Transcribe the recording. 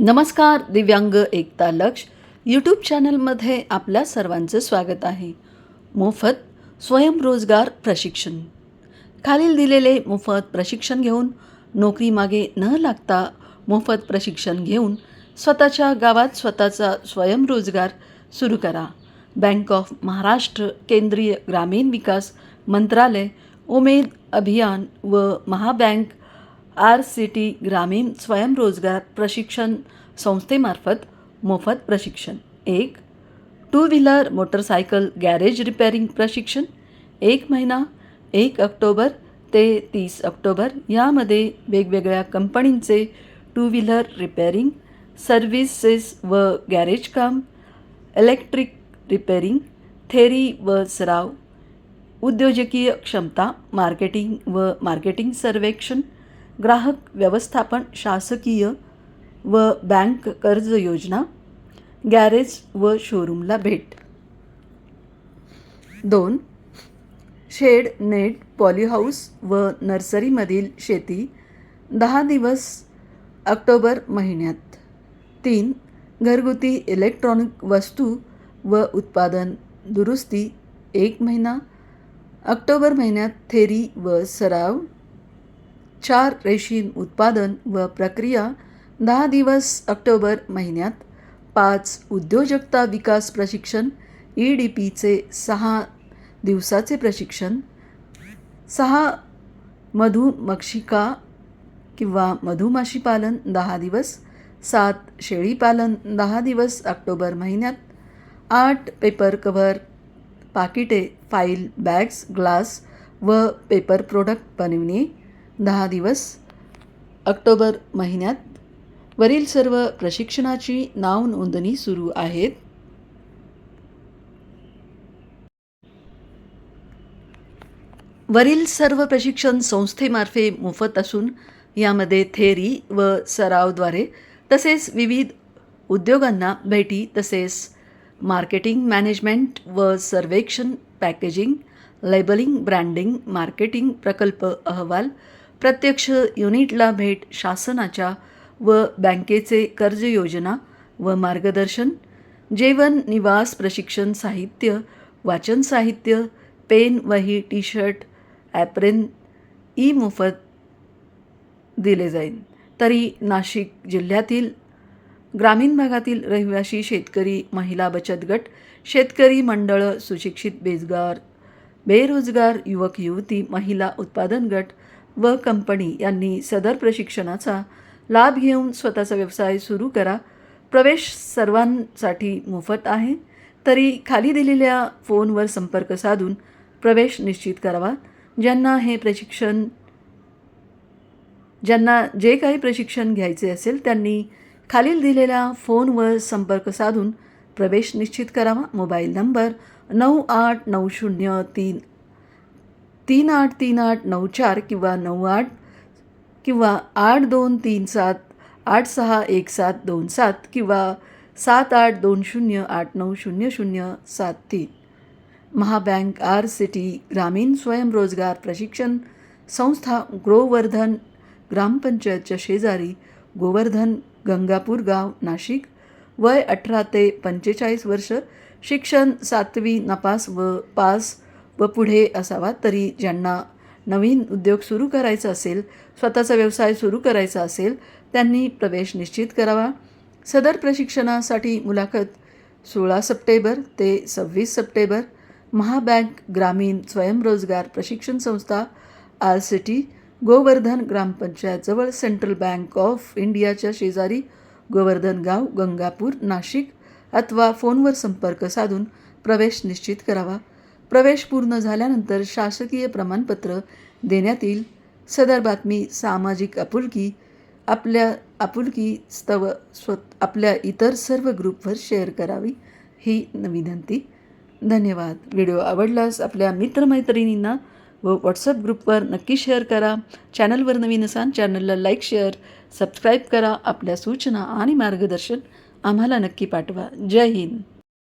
नमस्कार दिव्यांग एकता लक्ष. यूट्यूब चॅनलमध्ये आपल्या सर्वांचं स्वागत आहे. मोफत स्वयंरोजगार प्रशिक्षण. खालील दिलेले मोफत प्रशिक्षण घेऊन नोकरीमागे न लागता मोफत प्रशिक्षण घेऊन स्वतःच्या गावात स्वतःचा स्वयंरोजगार सुरू करा. बँक ऑफ महाराष्ट्र केंद्रीय ग्रामीण विकास मंत्रालय उमेद अभियान व महाबँक आर सी टी ग्रामीण स्वयंरोजगार प्रशिक्षण संस्थेमार्फत मोफत प्रशिक्षण. एक two wheeler motorcycle garage repairing प्रशिक्षण. एक महिना एक ऑक्टोबर ते तीस ऑक्टोबर यामध्ये वेगवेगळ्या कंपनींचे टू व्हीलर रिपेअरिंग सर्व्हिसेस व गॅरेज काम इलेक्ट्रिक रिपेअरिंग थेरी व सराव उद्योजकीय क्षमता मार्केटिंग व मार्केटिंग सर्वेक्षण ग्राहक व्यवस्थापन शासकीय व बँक कर्ज योजना गॅरेज व शोरूमला भेट. दोन शेड नेट पॉलीहाऊस व नर्सरीमधील शेती दहा दिवस ऑक्टोबर महिन्यात. तीन घरगुती इलेक्ट्रॉनिक वस्तू व उत्पादन दुरुस्ती एक महिना ऑक्टोबर महिन्यात थेरी व सराव चार रेशीम उत्पादन व प्रक्रिया दहा दिवस ऑक्टोबर महिन्यात पाच उद्योजकता विकास प्रशिक्षण ई डी पीचे सहा दिवसाचे प्रशिक्षण सहा मधुमक्षिका किंवा मधुमाशीपालन दहा दिवस सात शेळीपालन दहा दिवस ऑक्टोबर महिन्यात आठ पेपर कव्हर पाकिटे फाईल बॅग्स ग्लास व पेपर प्रोडक्ट बनविणे दहा दिवस. ऑक्टोबर महिन्यात वरील सर्व प्रशिक्षणाची नाव नोंदणी सुरू आहेत. वरील सर्व प्रशिक्षण संस्थेमार्फे मोफत असून यामध्ये थेरी व सरावद्वारे तसेच विविध उद्योगांना भेटी तसेच मार्केटिंग मॅनेजमेंट व सर्वेक्षण पॅकेजिंग लेबलिंग ब्रँडिंग मार्केटिंग प्रकल्प अहवाल प्रत्यक्ष युनिटला भेट शासनाच्या व बँकेचे कर्ज योजना व मार्गदर्शन जेवण निवास प्रशिक्षण साहित्य वाचन साहित्य पेन वही टी शर्ट ॲप्रेन ई मोफत दिले जाईल. तरी नाशिक जिल्ह्यातील ग्रामीण भागातील रहिवासी शेतकरी महिला बचत गट शेतकरी मंडळं सुशिक्षित बेजगार बेरोजगार युवक युवती महिला उत्पादन गट व कंपनी यांनी सदर प्रशिक्षणाचा लाभ घेऊन स्वतःचा व्यवसाय सुरू करा. प्रवेश सर्वांसाठी मोफत आहे. तरी खाली दिलेल्या फोनवर संपर्क साधून प्रवेश निश्चित करावा. ज्यांना हे प्रशिक्षण ज्यांना जे काही प्रशिक्षण घ्यायचे असेल त्यांनी खालील दिलेल्या फोनवर संपर्क साधून प्रवेश निश्चित करावा. मोबाईल नंबर नऊ आठ नऊ शून्य तीन तीन आठ तीन आठ नऊ चार किंवा नऊ आठ किंवा आठ दोन तीन सात आठ सहा एक सात दोन सात किंवा सात आठ दोन शून्य आठ नऊ शून्य शून्य सात तीन. महाबँक आर सिटी ग्रामीण स्वयंरोजगार प्रशिक्षण संस्था गोवर्धन ग्रामपंचायतच्या शेजारी गोवर्धन गंगापूर गाव नाशिक. वय अठरा ते पंचेचाळीस वर्ष. शिक्षण सातवी नपास व पास व पुढे असावा तरी ज्यांना नवीन उद्योग सुरू करायचा असेल स्वतःचा व्यवसाय सुरू करायचा असेल त्यांनी प्रवेश निश्चित करावा. सदर प्रशिक्षणासाठी मुलाखत सोळा सप्टेंबर ते सव्वीस सप्टेंबर. महाबँक ग्रामीण स्वयंरोजगार प्रशिक्षण संस्था आर सिटी गोवर्धन ग्रामपंचायतजवळ सेंट्रल बँक ऑफ इंडियाच्या शेजारी गोवर्धन गाव गंगापूर नाशिक. अथवा फोनवर संपर्क साधून प्रवेश निश्चित करावा. प्रवेश पूर्ण झाल्यानंतर शासकीय प्रमाणपत्र देण्यात येईल. सदर बातमी सामाजिक आपुलकी आपल्या आपुलकी स्तव स्वत आपल्या इतर सर्व ग्रुपवर शेअर करावी ही विनंती धन्यवाद. व्हिडिओ आवडल्यास आपल्या मित्रमैत्रिणींना व व्हॉट्सअप ग्रुपवर नक्की शेअर करा. चॅनलवर नवीन असाल चॅनलला लाईक शेअर सबस्क्राईब करा. आपल्या सूचना आणि मार्गदर्शन आम्हाला नक्की पाठवा. जय हिंद.